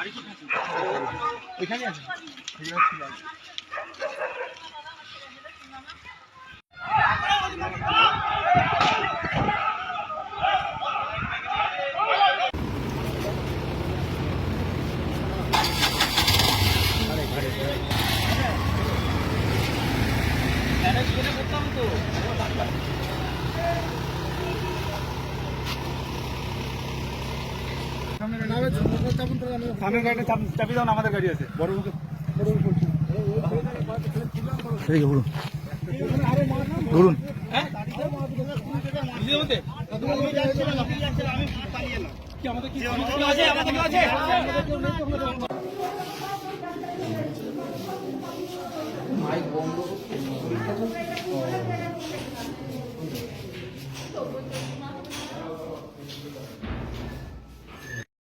Of করেছে switch দাও switch দাও সামনের গাড়িটা চাপ- চাবি দাও না আমাদের গাড়ি আছে। এদিকে ঘুরুন। ঘুরুন।